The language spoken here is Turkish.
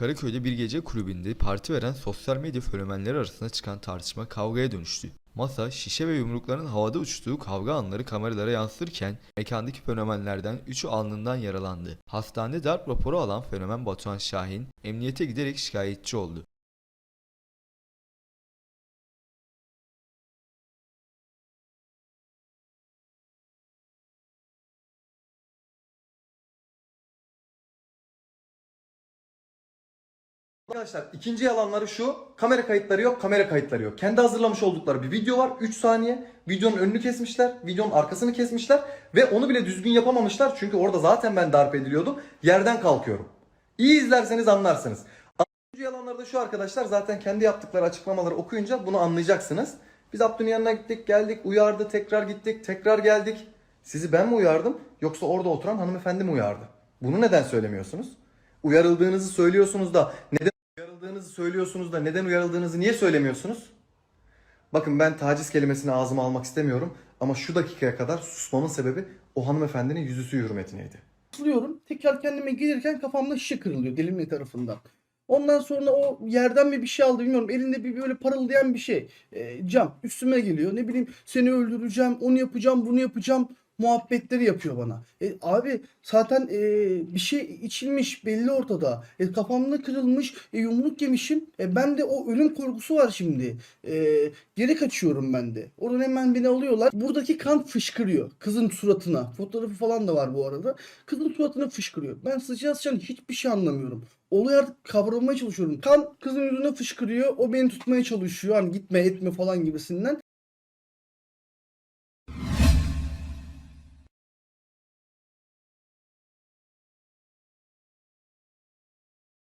Karaköy'de bir gece kulübünde parti veren sosyal medya fenomenleri arasında çıkan tartışma kavgaya dönüştü. Masa, şişe ve yumrukların havada uçtuğu kavga anları kameralara yansırken mekandaki fenomenlerden 3'ü alnından yaralandı. Hastanede darp raporu alan fenomen Batuhan Şahin, emniyete giderek şikayetçi oldu. Arkadaşlar ikinci yalanları şu. Kamera kayıtları yok, kamera kayıtları yok. Kendi hazırlamış oldukları bir video var. 3 saniye. Videonun önünü kesmişler. Videonun arkasını kesmişler. Ve onu bile düzgün yapamamışlar. Çünkü orada zaten ben darp ediliyordum. Yerden kalkıyorum. İyi izlerseniz anlarsınız. Üçüncü yalanları da şu arkadaşlar. Zaten kendi yaptıkları açıklamaları okuyunca bunu anlayacaksınız. Biz Abdü'nün yanına gittik, geldik, uyardı, tekrar gittik, tekrar geldik. Sizi ben mi uyardım yoksa orada oturan hanımefendi mi uyardı? Bunu neden söylemiyorsunuz? Uyarıldığınızı söylüyorsunuz da neden uyarıldığınızı söylüyorsunuz da neden uyarıldığınızı niye söylemiyorsunuz? Bakın ben taciz kelimesini ağzıma almak istemiyorum ama şu dakikaya kadar susmamın sebebi o hanımefendinin yüzüstü hürmetineydi. Atlıyorum. Tekrar kendime gelirken kafamda şişe kırılıyor dilimli tarafından. Ondan sonra o yerden mi bir şey aldı bilmiyorum. Elinde bir böyle parıldayan bir şey. E, cam üstüme geliyor. Ne bileyim seni öldüreceğim, onu yapacağım, bunu yapacağım muhabbetleri yapıyor bana. E, abi zaten e, bir şey içilmiş belli ortada. E, kafamda kırılmış, e, yumruk yemişim. E, ben de o ölüm korkusu var şimdi. E, geri kaçıyorum ben de. Oradan hemen beni alıyorlar. Buradaki kan fışkırıyor kızın suratına. Fotoğrafı falan da var bu arada. Kızın suratına fışkırıyor. Ben sıcağı sıcağına hiçbir şey anlamıyorum. Olayı artık kavramaya çalışıyorum. Kan kızın yüzüne fışkırıyor. O beni tutmaya çalışıyor. Hani gitme etme falan gibisinden.